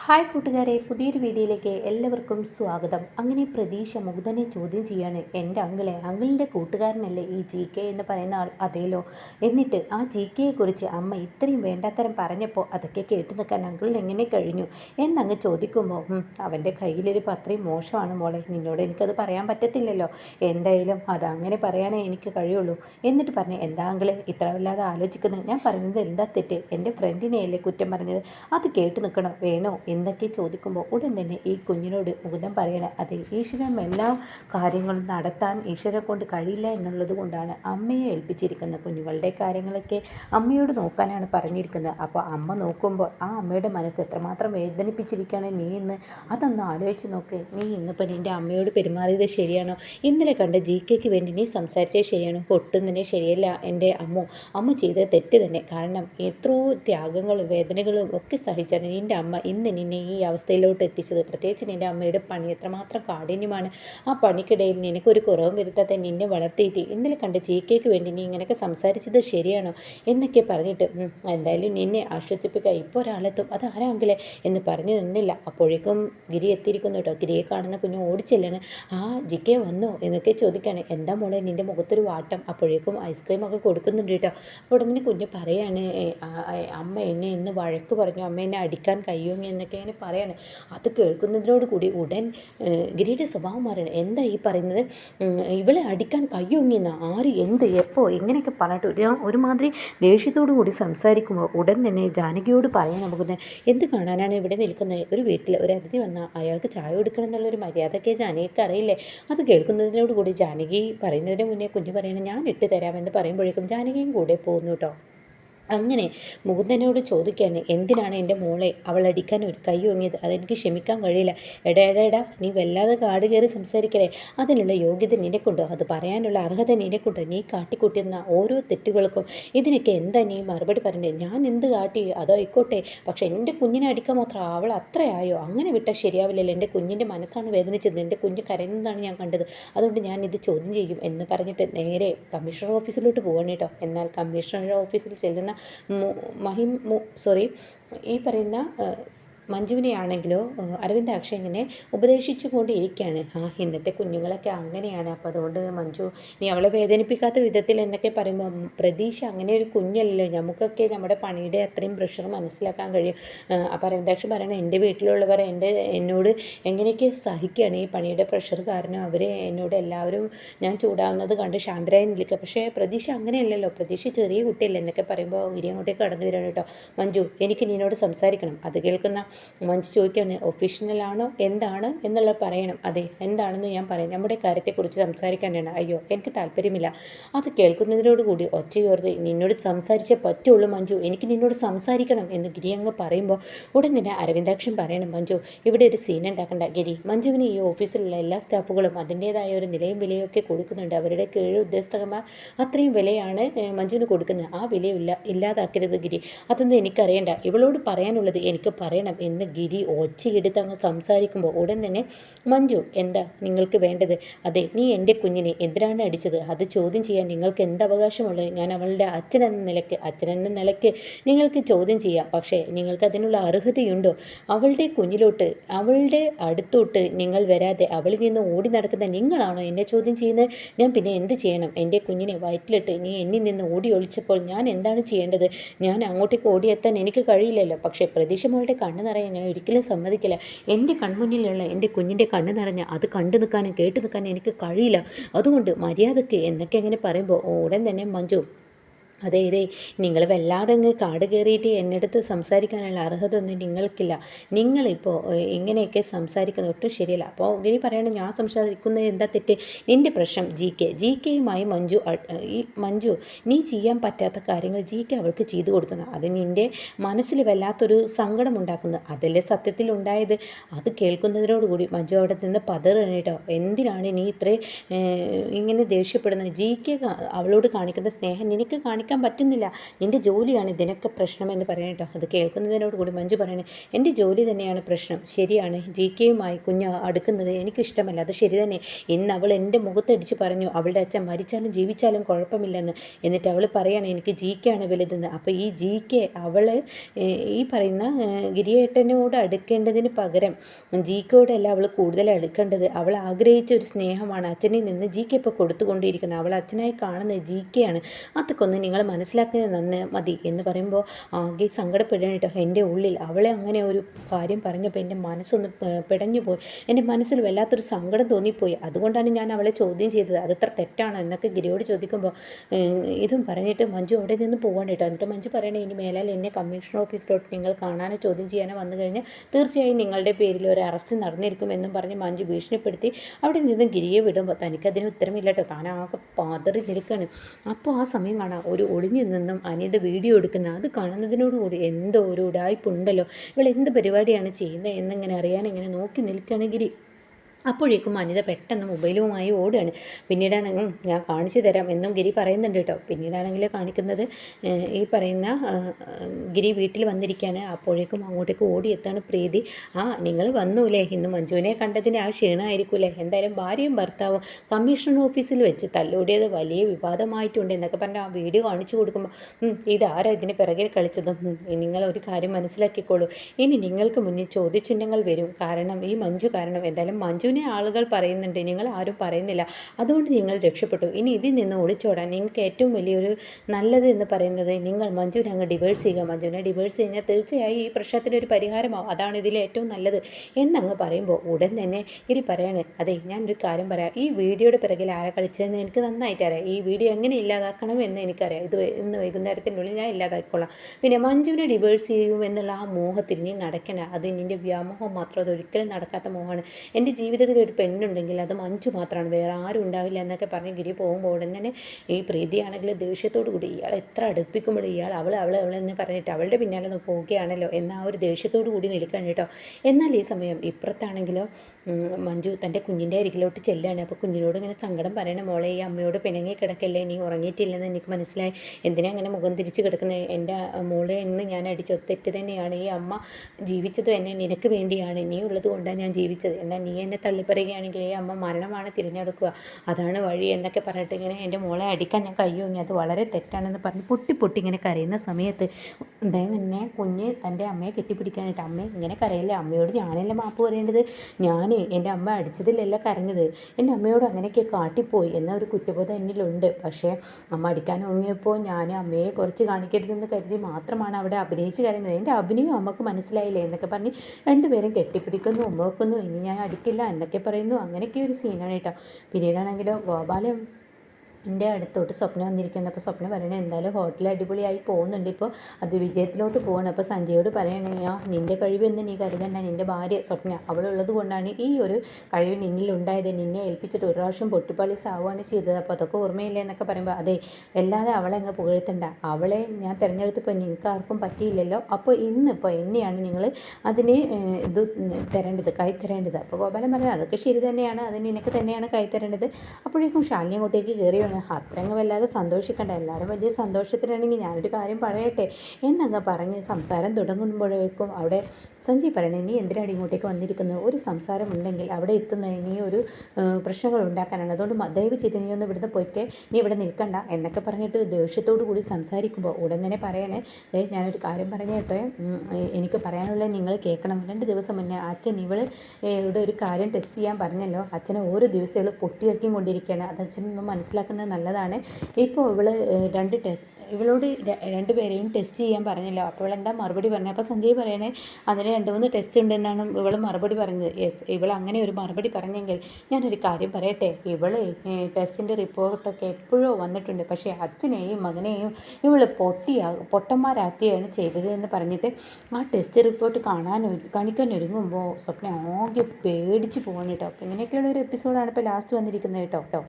Hi കൂട്ടുകാരെ പുതിയൊരു വീഡിയോയിലേക്ക് എല്ലാവർക്കും സ്വാഗതം. അങ്ങനെ പ്രതീക്ഷ മുകുന്ദനെ ചോദ്യം ചെയ്യാണ് എന്റെ അങ്കിളെ അങ്കിളിന്റെ കൂട്ടുകാരനല്ലേ ഈ ജി കെ എന്ന് പറയുന്ന ആൾ? അതേലോ? എന്നിട്ട് ആ ജി കെയെക്കുറിച്ച് അമ്മ ഇത്രയും വേണ്ടാത്തരം പറഞ്ഞപ്പോൾ അതൊക്കെ കേട്ട് നിൽക്കാൻ അങ്കിളിന് എങ്ങനെ കഴിഞ്ഞു? എന്നങ്ങ് ചോദിക്കുമ്പോൾ "ഉം, അവന്റെ കയ്യിലൊരു അത്രയും മോശമാണ് മോളെ നിന്നോട് എനിക്കത് പറയാൻ പറ്റത്തില്ലല്ലോ. എന്തായാലും അത് അങ്ങനെ പറയാനേ എനിക്ക് കഴിയുള്ളൂ. എന്നിട്ട് പറഞ്ഞു എന്താ അങ്കിളെ ഇത്ര വല്ലാതെ ആലോചിക്കുന്നത് ഞാൻ പറയുന്നത് എന്താ തെറ്റ്? എന്റെ ഫ്രണ്ടിനെയല്ലേ കുറ്റം പറഞ്ഞത്? അത് കേട്ട് നിൽക്കണം. വേണോ? എന്നൊക്കെ ചോദിക്കുമ്പോൾ ഉടൻ തന്നെ ഈ കുഞ്ഞിനോട് മുകുന്ദൻ പറയണ. അതെ ഈശ്വരൻ എല്ലാ കാര്യങ്ങളും നടത്താൻ ഈശ്വരനെ കൊണ്ട് കഴിയില്ല എന്നുള്ളത് കൊണ്ടാണ് അമ്മയെ ഏൽപ്പിച്ചിരിക്കുന്നത് കുഞ്ഞുങ്ങളുടെ കാര്യങ്ങളൊക്കെ അമ്മയോട് നോക്കാനാണ് പറഞ്ഞിരിക്കുന്നത്. അപ്പോൾ അമ്മ നോക്കുമ്പോൾ ആ അമ്മയുടെ മനസ്സ് എത്രമാത്രം വേദനിപ്പിച്ചിരിക്കുകയാണ് നീ ഇന്ന്? അതൊന്ന് ആലോചിച്ച് നോക്ക്. നീ ഇന്നിപ്പോൾ നിന്റെ അമ്മയോട് പെരുമാറിയത് ശരിയാണോ? ഇന്നലെ കണ്ട ജി കെക്ക് വേണ്ടി നീ സംസാരിച്ചത് ശരിയാണോ? ഒട്ടും തന്നെ ശരിയല്ല എന്റെ അമ്മ. അമ്മ ചെയ്ത തെറ്റ് തന്നെ. കാരണം എത്രയോ ത്യാഗങ്ങളും വേദനകളും ഒക്കെ സഹിച്ചാണ് നിന്റെ അമ്മ ഇന്ന് നിന്നെ ഈ അവസ്ഥയിലോട്ട് എത്തിച്ചത്. പ്രത്യേകിച്ച് നിന്റെ അമ്മയുടെ പണി എത്രമാത്രം കാഠിന്യമാണ്. ആ പണിക്കിടയിൽ നിനക്കൊരു കുറവും വരുത്താതെ നിന്നെ വളർത്തിയിട്ട് ഇന്നലെ കണ്ട ജി കെക്ക് വേണ്ടി നീ ഇങ്ങനെയൊക്കെ സംസാരിച്ചത് ശരിയാണോ എന്നൊക്കെ പറഞ്ഞിട്ട് എന്തായാലും നിന്നെ ആശ്വസിപ്പിക്കുക ഇപ്പോൾ ഒരാളെത്തും. അത് എന്ന് പറഞ്ഞു നിന്നില്ല. അപ്പോഴേക്കും ഗിരി എത്തിയിരിക്കുന്നു കേട്ടോ. ഗിരിയെ കാണുന്ന കുഞ്ഞു ഓടിച്ചെല്ലാണ്. ആ ജി കെ വന്നോ? എന്നൊക്കെ ചോദിക്കുകയാണ് എന്താ മോളെ? നിന്റെ മുഖത്തൊരു വാട്ടം. അപ്പോഴേക്കും ഐസ്ക്രീം ഒക്കെ കൊടുക്കുന്നുണ്ട് കേട്ടോ. അപ്പോൾ ഉടനെ കുഞ്ഞ് പറയാണ് "ഏ, ആ, ആ, അമ്മ എന്നെ ഇന്ന് വഴക്ക് പറഞ്ഞു. അമ്മ എന്നെ അടിക്കാൻ കഴിയുമെന്ന് എന്നൊക്കെ ഇങ്ങനെ പറയുകയാണ് അത് കേൾക്കുന്നതിനോട് കൂടി ഉടൻ ഗിരിയുടെ സ്വഭാവം പറയണം എന്താ ഈ പറയുന്നത്? ഇവളെ അടിക്കാൻ കയ്യൊങ്ങിയെന്ന? ആര് എന്ത് എപ്പോൾ ഇങ്ങനെയൊക്കെ പറഞ്ഞിട്ട് ഒരു ഒരുമാതിരി ദേഷ്യത്തോടു കൂടി സംസാരിക്കുമ്പോൾ ഉടൻ തന്നെ ജാനകിയോട് പറയാൻ നമുക്ക് എന്ത് കാണാനാണ് ഇവിടെ നിൽക്കുന്നത്? ഒരു വീട്ടിൽ ഒരു അതിഥി വന്നാൽ അയാൾക്ക് ചായ കൊടുക്കണം എന്നുള്ളൊരു മര്യാദയൊക്കെ ജാനകിക്ക് അറിയില്ലേ? അത് കേൾക്കുന്നതിനോട് കൂടി ജാനകി പറയുന്നതിന് മുന്നേ കുഞ്ഞു പറയണം ഞാൻ ഇട്ട് തരാമെന്ന് പറയുമ്പോഴേക്കും ജാനകിയും കൂടെ പോകുന്നു കേട്ടോ അങ്ങനെ മുകുന്ദനോട് ചോദിക്കുകയാണ് എന്തിനാണ് എന്റെ മോളെ അവൾ അടിക്കാൻ ഒരു കൈ ഒങ്ങിയത് അതെനിക്ക് ക്ഷമിക്കാൻ കഴിയില്ല. എടാ എടാ നീ വല്ലാതെ കാട് കയറി സംസാരിക്കലേ അതിനുള്ള യോഗ്യത നിനക്കുണ്ടോ? അത് പറയാനുള്ള അർഹത നിനക്കുണ്ടോ? നീ കാട്ടിക്കൂട്ടുന്ന ഓരോ തെറ്റുകൾക്കും ഇതിനൊക്കെ എന്താ നീ മറുപടി പറഞ്ഞത് ഞാൻ എന്ത് കാട്ടി? അതോ ആയിക്കോട്ടെ. പക്ഷെ എന്റെ കുഞ്ഞിനെ അടിക്കാൻ മാത്രം അവൾ അത്രയായോ? അങ്ങനെ വിട്ടാൽ ശരിയാവില്ലല്ലോ. എന്റെ കുഞ്ഞിന്റെ മനസ്സാണ് വേദനിച്ചത്. എന്റെ കുഞ്ഞ് കരയുന്നതാണ് ഞാൻ കണ്ടത്. അതുകൊണ്ട് ഞാൻ ഇത് ചോദ്യം ചെയ്യും എന്ന് പറഞ്ഞിട്ട് നേരെ കമ്മീഷണർ ഓഫീസിലോട്ട് പോവാണ് കേട്ടോ. എന്നാൽ കമ്മീഷണർ ഓഫീസിൽ ചെല്ലുന്ന മഹിം മു- സോറി ഈ പറയുന്ന ഏഹ്, മഞ്ജുവിനെയാണെങ്കിലോ ഏഹ്, അരവിന്ദാക്ഷ ഇങ്ങനെ ഉപദേശിച്ചു കൊണ്ടിരിക്കുകയാണ് ആ ഇന്നത്തെ കുഞ്ഞുങ്ങളൊക്കെ അങ്ങനെയാണ്. അപ്പോൾ അതുകൊണ്ട് മഞ്ജു നീ അവളെ വേദനിപ്പിക്കാത്ത വിധത്തിൽ എന്നൊക്കെ പറയുമ്പോൾ പ്രതീക്ഷ അങ്ങനെ ഒരു കുഞ്ഞല്ലല്ലോ. നമുക്കൊക്കെ നമ്മുടെ പണിയുടെ അത്രയും പ്രഷർ മനസ്സിലാക്കാൻ കഴിയും. അപ്പം അപ്പോൾ അരവിന്ദാക്ഷ പറയണം എന്റെ വീട്ടിലുള്ളവർ എന്റെ എന്നോട് എങ്ങനെയൊക്കെ സഹിക്കുകയാണ് ഈ പണിയുടെ പ്രഷർ കാരണം. അവർ എന്നോട് എല്ലാവരും ഞാൻ ചൂടാവുന്നത് കണ്ട് ശാന്തരായി നിൽക്കുക. പക്ഷേ പ്രതീക്ഷ അങ്ങനെയല്ലല്ലോ. പ്രതീക്ഷ ചെറിയ കുട്ടിയല്ലേ എന്നൊക്കെ പറയുമ്പോൾ ഇരി അങ്ങോട്ടേക്ക് കടന്നു വരികയാണ് കേട്ടോ. മഞ്ജു എനിക്ക് നിന്നോട് സംസാരിക്കണം. അത് കേൾക്കുന്ന മഞ്ജു ചോദിക്കുകയാണ് ഒഫീഷ്യലാണോ എന്താണ്? എന്നുള്ളത് പറയണം. അതെ എന്താണെന്ന് ഞാൻ പറയാം. നമ്മുടെ കാര്യത്തെക്കുറിച്ച് സംസാരിക്കാനാണ്. അയ്യോ എനിക്ക് താല്പര്യമില്ല. അത് കേൾക്കുന്നതിനോട് കൂടി ഒച്ചയോർത്ത് നിന്നോട് സംസാരിച്ചേ പറ്റുള്ളൂ മഞ്ജു. എനിക്ക് നിന്നോട് സംസാരിക്കണം എന്ന് ഗിരി അങ്ങ് പറയുമ്പോൾ ഉടൻ തന്നെ അരവിന്ദാക്ഷൻ പറയണം മഞ്ജു ഇവിടെ ഒരു സീൻ ഉണ്ടാക്കണ്ട. ഗിരി മഞ്ജുവിന് ഈ ഓഫീസിലുള്ള എല്ലാ സ്റ്റാഫുകളും അതിന്റേതായ ഒരു നിലയും വിലയൊക്കെ കൊടുക്കുന്നുണ്ട്. അവരുടെ കീഴ് ഉദ്യോഗസ്ഥന്മാർ അത്രയും വിലയാണ് മഞ്ജുവിന് കൊടുക്കുന്നത്. ആ വിലയില്ല ഇല്ലാതാക്കരുത് ഗിരി. അതൊന്നും എനിക്കറിയണ്ട. ഇവളോട് പറയാനുള്ളത് എനിക്ക് പറയണം എന്ന് ഗിരി ഒച്ചയെടുത്ത് അങ്ങ് സംസാരിക്കുമ്പോൾ ഉടൻ തന്നെ മഞ്ജു എന്താ നിങ്ങൾക്ക് വേണ്ടത്? അതെ നീ എന്റെ കുഞ്ഞിനെ എന്തിനാണ് അടിച്ചത്? അത് ചോദ്യം ചെയ്യാൻ നിങ്ങൾക്ക് എന്ത് അവകാശമുള്ളത്? ഞാൻ അവളുടെ അച്ഛനെന്ന നിലയ്ക്ക് അച്ഛൻ എന്ന നിലയ്ക്ക് നിങ്ങൾക്ക് ചോദ്യം ചെയ്യാം. പക്ഷേ നിങ്ങൾക്ക് അതിനുള്ള അർഹതയുണ്ടോ? അവളുടെ കുഞ്ഞിലോട്ട് അവളുടെ അടുത്തോട്ട് നിങ്ങൾ വരാതെ അവളിൽ നിന്ന് ഓടി നടക്കുന്ന നിങ്ങളാണോ എന്നെ ചോദ്യം ചെയ്യുന്നത്? ഞാൻ പിന്നെ എന്ത് ചെയ്യണം? എന്റെ കുഞ്ഞിനെ വയറ്റിലിട്ട് നീ എന്നിൽ നിന്ന് ഓടി ഒളിച്ചപ്പോൾ ഞാൻ എന്താണ് ചെയ്യേണ്ടത്? ഞാൻ അങ്ങോട്ടേക്ക് ഓടിയെത്താൻ എനിക്ക് കഴിയില്ലല്ലോ. പക്ഷേ പ്രതീക്ഷ മോളുടെ കണ്ണ് നിറയാൻ ഞാൻ ഒരിക്കലും സമ്മതിക്കില്ല. എന്റെ കൺമുന്നിലുള്ള എന്റെ കുഞ്ഞിന്റെ കണ്ണ് നിറഞ്ഞ അത് കണ്ടു നിൽക്കാനും കേട്ടു നിൽക്കാനും എനിക്ക് കഴിയില്ല. അതുകൊണ്ട് മര്യാദയ്ക്ക് എന്നൊക്കെ ഇങ്ങനെ പറയുമ്പോൾ ഉടൻ തന്നെ മഞ്ജു അതെ ഇതേ നിങ്ങൾ വല്ലാതെ അങ്ങ് കാട് കയറിയിട്ട് എന്നടുത്ത് സംസാരിക്കാനുള്ള അർഹത ഒന്നും നിങ്ങൾക്കില്ല നിങ്ങളിപ്പോൾ ഇങ്ങനെയൊക്കെ സംസാരിക്കുന്നത് ഒട്ടും ശരിയല്ല. അപ്പോൾ ഗിരി പറയണം ഞാൻ സംസാരിക്കുന്നത് എന്താ തെറ്റ്? നിന്റെ പ്രശ്നം ജി കെ ജി കെയുമായി മഞ്ജു ഈ മഞ്ജു നീ ചെയ്യാൻ പറ്റാത്ത കാര്യങ്ങൾ ജി കെ അവൾക്ക് ചെയ്തു കൊടുക്കുന്നത് അത് നിന്റെ മനസ്സിൽ വല്ലാത്തൊരു സങ്കടം ഉണ്ടാക്കുന്നു. അതല്ലേ സത്യത്തിൽ ഉണ്ടായത്? അത് കേൾക്കുന്നതിനോടുകൂടി മഞ്ജു അവിടെ നിന്ന് പതറാണ് കേട്ടോ. എന്തിനാണ് നീ ഇത്രേ ഇങ്ങനെ ദേഷ്യപ്പെടുന്നത്? ജി കെ അവളോട് കാണിക്കുന്ന സ്നേഹം നിനക്ക് കാണിക്കാൻ കാണിക്കാൻ പറ്റുന്നില്ല. എന്റെ ജോലിയാണ് ഇതിനൊക്കെ പ്രശ്നം എന്ന് പറയണം അത് കേൾക്കുന്നതിനോട് കൂടി മഞ്ജു പറയണേ എന്റെ ജോലി തന്നെയാണ് പ്രശ്നം. ശരിയാണ്. ജി കെയുമായി കുഞ്ഞ് അടുക്കുന്നത് എനിക്കിഷ്ടമല്ല അത് ശരി തന്നെ. ഇന്ന് അവൾ എന്റെ മുഖത്തടിച്ച് പറഞ്ഞു അവളുടെ അച്ഛൻ മരിച്ചാലും ജീവിച്ചാലും കുഴപ്പമില്ലെന്ന് എന്നിട്ട് അവൾ പറയാണ് എനിക്ക് ജി കെ ആണ് വലുതെന്ന്. അപ്പോൾ ഈ ജി കെ അവൾ ഈ പറയുന്ന ഗിരിയേട്ടനോട് അടുക്കേണ്ടതിന് പകരം ജി കെയോടല്ല അവൾ കൂടുതൽ അടുക്കേണ്ടത്. അവൾ ആഗ്രഹിച്ച ഒരു സ്നേഹമാണ് അച്ഛനിൽ നിന്ന് ജി കെ ഇപ്പോൾ കൊടുത്തുകൊണ്ടിരിക്കുന്നത്. അവൾ അച്ഛനായി കാണുന്നത് ജി കെ ആണ് അതൊക്കെ ഒന്ന് നിങ്ങൾ മനസ്സിലാക്കുന്നത് നന്ന് മതി എന്ന് പറയുമ്പോൾ ആകെ സങ്കടപ്പെടണം എന്റെ ഉള്ളിൽ അവളെ അങ്ങനെ ഒരു കാര്യം പറഞ്ഞപ്പോൾ എന്റെ മനസ്സൊന്ന് പിടഞ്ഞു പോയി. എന്റെ മനസ്സിൽ വല്ലാത്തൊരു സങ്കടം തോന്നിപ്പോയി. അതുകൊണ്ടാണ് ഞാൻ അവളെ ചോദ്യം ചെയ്തത്. അതത്ര തെറ്റാണോ എന്നൊക്കെ ഗിരിയോട് ചോദിക്കുമ്പോൾ ഇതും പറഞ്ഞിട്ട് മഞ്ജു അവിടെ നിന്ന് പോകാൻ കേട്ടോ. എന്നിട്ട് മഞ്ജു പറയണേ ഇനി മേലാൽ എന്നെ കമ്മീഷണർ ഓഫീസിലോട്ട് നിങ്ങൾ കാണാനോ ചോദ്യം ചെയ്യാനോ വന്നു കഴിഞ്ഞാൽ തീർച്ചയായും നിങ്ങളുടെ പേരിൽ ഒരു അറസ്റ്റ് നടന്നിരിക്കും എന്നും പറഞ്ഞ് മഞ്ജു ഭീഷണിപ്പെടുത്തി അവിടെ നിന്ന് ഗിരിയെ വിടുമ്പോൾ തനിക്കതിന് ഉത്തരമില്ല കേട്ടോ. താൻ പാതറി നിൽക്കുകയാണ് അപ്പോൾ ആ സമയം കാണാം. ഒരു ഒളിഞ്ഞു നിന്നും അനിത വീഡിയോ എടുക്കുന്ന അത് കാണുന്നതിനോടുകൂടി എന്തോ ഒരു ഉടായ്പുണ്ടല്ലോ. ഇവൾ എന്ത് പരിപാടിയാണ് ചെയ്യുന്നത് എന്നിങ്ങനെ അറിയാൻ ഇങ്ങനെ നോക്കി നിൽക്കുകയാണ് ഗിരി അപ്പോഴേക്കും അനിത പെട്ടെന്ന് മൊബൈലുമായി ഓടുകയാണ്. പിന്നീടാണെങ്കിൽ ഞാൻ കാണിച്ചു തരാം എന്നും ഗിരി പറയുന്നുണ്ട് കേട്ടോ. പിന്നീടാണെങ്കിൽ കാണിക്കുന്നത് ഈ പറയുന്ന ഗിരി വീട്ടിൽ വന്നിരിക്കുകയാണ്. അപ്പോഴേക്കും അങ്ങോട്ടേക്ക് ഓടിയെത്താണ് പ്രീതി. ആ നിങ്ങൾ വന്നൂലേ? ഇന്ന് മഞ്ജുവിനെ കണ്ടതിന് ആ ക്ഷീണമായിരിക്കൂലേ? എന്തായാലും ഭാര്യയും ഭർത്താവും കമ്മീഷൻ ഓഫീസിൽ വെച്ച് തല്ലോടിയത് വലിയ വിവാദമായിട്ടുണ്ട് എന്നൊക്കെ പറഞ്ഞാൽ ആ വീഡിയോ കാണിച്ചു കൊടുക്കുമ്പോൾ ഇതാരാ ഇതിന് പിറകിൽ കളിച്ചത്? നിങ്ങൾ ഒരു കാര്യം മനസ്സിലാക്കിക്കോളൂ. ഇനി നിങ്ങൾക്ക് മുന്നിൽ ചോദ്യചിഹ്നങ്ങൾ വരും. കാരണം ഈ മഞ്ജു കാരണം എന്തായാലും മഞ്ജു മഞ്ജുവിനെ ആളുകൾ പറയുന്നുണ്ട് നിങ്ങൾ ആരും പറയുന്നില്ല. അതുകൊണ്ട് നിങ്ങൾ രക്ഷപ്പെട്ടു. ഇനി ഇതിൽ നിന്ന് ഒളിച്ചോടാൻ നിങ്ങൾക്ക് ഏറ്റവും വലിയൊരു നല്ലത് എന്ന് പറയുന്നത് നിങ്ങൾ മഞ്ജുവിനെ അങ്ങ് ഡിവേഴ്സ് ചെയ്യുക. മഞ്ജുവിനെ ഡിവേഴ്സ് കഴിഞ്ഞാൽ തീർച്ചയായും ഈ പ്രശ്നത്തിനൊരു പരിഹാരമാവും. അതാണ് ഇതിൽ ഏറ്റവും നല്ലത്. എന്നങ്ങ് പറയുമ്പോൾ ഉടൻ തന്നെ ഇനി പറയണേ അതെ ഞാനൊരു കാര്യം പറയാം. ഈ വീഡിയോയുടെ പിറകിൽ ആരെ കളിച്ചതെന്ന് എനിക്ക് നന്നായിട്ട് അറിയാം. ഈ വീഡിയോ എങ്ങനെ ഇല്ലാതാക്കണം എന്ന് എനിക്കറിയാം. ഇത് ഇന്ന് വൈകുന്നേരത്തിനുള്ളിൽ ഞാൻ ഇല്ലാതാക്കിക്കൊള്ളാം പിന്നെ മഞ്ജുവിനെ ഡിവേഴ്സ് ചെയ്യും എന്നുള്ള ആ മോഹത്തിൽ നീ നടക്കണ അത് നിന്റെ വ്യാമോഹം മാത്രം അത് ഒരിക്കലും നടക്കാത്ത മോഹമാണ്. എന്റെ ജീവിതം ജീവിതത്തിൽ ഒരു പെണ്ണുണ്ടെങ്കിൽ അത് മഞ്ജു മാത്രമാണ്. വേറെ ആരും ഉണ്ടാവില്ല എന്നൊക്കെ പറഞ്ഞ് ഗിരി പോകുമ്പോൾ ഉടൻ തന്നെ ഈ പ്രീതിയാണെങ്കിൽ ദേഷ്യത്തോടു കൂടി ഇയാൾ എത്ര അടുപ്പിക്കുമ്പോൾ ഇയാൾ അവൾ അവൾ അവളെന്ന് പറഞ്ഞിട്ട് അവളുടെ പിന്നാലെ ഒന്ന് പോവുകയാണല്ലോ എന്ന ആ ഒരു ദേഷ്യത്തോടു കൂടി നിൽക്കണം കേട്ടോ. എന്നാൽ ഈ സമയം ഇപ്പുറത്താണെങ്കിലോ മഞ്ജു തന്റെ കുഞ്ഞിന്റെ അരികിലോട്ട് ചെല്ലുകയാണ്. അപ്പോൾ കുഞ്ഞിനോട് ഇങ്ങനെ സങ്കടം പറയണം. മോളെ ഈ അമ്മയോട് പിണങ്ങി കിടക്കല്ലേ? നീ ഉറങ്ങിയിട്ടില്ലെന്ന് എനിക്ക് മനസ്സിലായി. എന്തിനാ അങ്ങനെ മുഖം തിരിച്ച് കിടക്കുന്നത് എന്റെ മോളെ എന്ന് ഞാൻ അടിച്ചു. തെറ്റ് തന്നെയാണ്. ഈ അമ്മ ജീവിച്ചത് എന്നെ നിനക്ക് വേണ്ടിയാണ്. നീ ഉള്ളത് കൊണ്ടാണ് ഞാൻ ജീവിച്ചത്. എന്നാൽ നീ എന്നെ തള്ളിപ്പറയുകയാണെങ്കിൽ ഈ അമ്മ മരണമാണ് തിരഞ്ഞെടുക്കുക. അതാണ് വഴി എന്നൊക്കെ പറഞ്ഞിട്ട് ഇങ്ങനെ എന്റെ മോളെ അടിക്കാൻ ഞാൻ കയ്യോങ്ങി. അത് വളരെ തെറ്റാണെന്ന് പറഞ്ഞ് പൊട്ടി പൊട്ടി ഇങ്ങനെ കരയുന്ന സമയത്ത് എന്തായാലും എന്നെ കുഞ്ഞ് തന്റെ അമ്മയെ കെട്ടിപ്പിടിക്കാനായിട്ട് അമ്മ ഇങ്ങനെ കരയില്ലേ? അമ്മയോട് ഞാനല്ലേ മാപ്പ് പറയേണ്ടത്? ഞാൻ എന്റെ അമ്മ അടിച്ചതിലല്ല കരഞ്ഞത്. എന്റെ അമ്മയോട് അങ്ങനെയൊക്കെ കാട്ടിപ്പോയി എന്ന ഒരു കുറ്റബോധം എന്നിലുണ്ട്. പക്ഷേ അമ്മ അടിക്കാൻ ഒങ്ങിയപ്പോൾ ഞാൻ അമ്മയെ കുറച്ച് കാണിക്കരുതെന്ന് കരുതി മാത്രമാണ് അവിടെ അഭിനയിച്ച് കരയുന്നത്. എന്റെ അഭിനയം അമ്മയ്ക്ക് മനസ്സിലായില്ലേ എന്നൊക്കെ പറഞ്ഞ് രണ്ടുപേരും കെട്ടിപ്പിടിക്കുന്നു ഉമ്മവെക്കുന്നു. ഇനി ഞാൻ അടിക്കില്ല എന്നൊക്കെ പറയുന്നു. അങ്ങനെയൊക്കെ ഒരു സീനാണ് കേട്ടോ. പിന്നീടാണെങ്കിലോ ഗോപാലം എന്റെ അടുത്തോട്ട് സ്വപ്നം വന്നിരിക്കുന്നുണ്ട്. അപ്പോൾ സ്വപ്നം പറയണേ എന്തായാലും ഹോട്ടൽ അടിപൊളിയായി പോകുന്നുണ്ട്. ഇപ്പോൾ അത് വിജയത്തിലോട്ട് പോകണം അപ്പോൾ സഞ്ജയോട് പറയണേ ആ നിന്റെ കഴിവെന്ന് നീ കരുതണ്ട. നിന്റെ ഭാര്യ സ്വപ്ന അവളുള്ളത് കൊണ്ടാണ് ഈ ഒരു കഴിവ് നിന്നിലുണ്ടായത്. നിന്നെ ഏൽപ്പിച്ചിട്ട് ഒരു പ്രാവശ്യം പൊട്ടിപ്പാളി സാവുകയാണ് ചെയ്തത്. അപ്പോൾ അതൊക്കെ ഓർമ്മയില്ല? എന്നൊക്കെ പറയുമ്പോൾ അതെ എല്ലാതെ അവളെ അങ്ങ് പുകഴ്ത്തണ്ട. അവളെ ഞാൻ തിരഞ്ഞെടുത്തപ്പോൾ നിങ്ങൾക്ക് ആർക്കും പറ്റിയില്ലല്ലോ. അപ്പോൾ ഇന്നിപ്പോൾ എന്നെയാണ് നിങ്ങൾ അതിനെ ഇത് തരേണ്ടത് കൈ തരേണ്ടത്. അപ്പോൾ ഗോപാലൻ പറഞ്ഞത് അതൊക്കെ ശരി തന്നെയാണ്. അതിന് നിനക്ക് തന്നെയാണ് കൈ തരേണ്ടത്. അപ്പോഴേക്കും ശാലിനി അങ്ങോട്ടേക്ക് കയറി അത്രങ്ങ് വല്ലാതെ സന്തോഷിക്കണ്ട. എല്ലാവരും വലിയ സന്തോഷത്തിനാണെങ്കിൽ ഞാനൊരു കാര്യം പറയട്ടെ? എന്നങ്ങ് പറഞ്ഞ് സംസാരം തുടങ്ങുമ്പോഴേക്കും അവിടെ സഞ്ജയ് പറയണേ നീ എന്തിനാണ് ഇങ്ങോട്ടേക്ക് വന്നിരിക്കുന്നത് ഒരു സംസാരം ഉണ്ടെങ്കിൽ അവിടെ എത്തുന്ന നീ ഒരു പ്രശ്നങ്ങൾ ഉണ്ടാക്കാനാണ്. അതുകൊണ്ട് ദയവ് ചെയ്ത് നീ ഒന്ന് ഇവിടുന്ന് പോയിക്കേ. നീ ഇവിടെ നിൽക്കണ്ട. എന്നൊക്കെ പറഞ്ഞിട്ട് ദേഷ്യത്തോടു കൂടി സംസാരിക്കുമ്പോൾ ഉടൻ തന്നെ പറയണേ ഞാനൊരു കാര്യം പറഞ്ഞേട്ടെ എനിക്ക് പറയാനുള്ളത് നിങ്ങൾ കേൾക്കണം. രണ്ട് ദിവസം മുന്നേ അച്ഛൻ ഇവൾ ഇവിടെ ഒരു കാര്യം ടെസ്റ്റ് ചെയ്യാൻ പറഞ്ഞല്ലോ. അച്ഛനെ ഓരോ ദിവസം ഇവൾ പൊട്ടിയിറക്കിയും കൊണ്ടിരിക്കുകയാണ് അത് അച്ഛനൊന്നും മനസ്സിലാക്കുന്ന ചെയ്യുന്നത് നല്ലതാണ്. ഇപ്പോൾ ഇവൾ രണ്ട് ടെസ്റ്റ് ഇവളോട് രണ്ട് പേരെയും ടെസ്റ്റ് ചെയ്യാൻ പറഞ്ഞല്ലോ. അപ്പോൾ ഇവൾ എന്താ മറുപടി പറഞ്ഞത് അപ്പോൾ സഞ്ജയ് പറയണേ അതിന് രണ്ട് മൂന്ന് ടെസ്റ്റ് ഉണ്ടെന്നാണ് ഇവൾ മറുപടി പറഞ്ഞത്. യെസ് ഇവൾ അങ്ങനെ ഒരു മറുപടി പറഞ്ഞെങ്കിൽ ഞാനൊരു കാര്യം പറയട്ടെ? ഇവൾ ടെസ്റ്റിന്റെ റിപ്പോർട്ടൊക്കെ എപ്പോഴോ വന്നിട്ടുണ്ട്. പക്ഷേ അച്ഛനെയും മകനെയും ഇവൾ പൊട്ടിയാ പൊട്ടന്മാരാക്കുകയാണ് ചെയ്തത് എന്ന് പറഞ്ഞിട്ട് ആ ടെസ്റ്റ് റിപ്പോർട്ട് കാണാൻ കാണിക്കാൻ ഒരുങ്ങുമ്പോൾ സ്വപ്ന ആകെ പേടിച്ച് പോകണം കേട്ടോ. അപ്പോൾ ഇങ്ങനെയൊക്കെയുള്ള ഒരു എപ്പിസോഡാണ് ഇപ്പോൾ ലാസ്റ്റ് വന്നിരിക്കുന്നത് കേട്ടോ കേട്ടോ.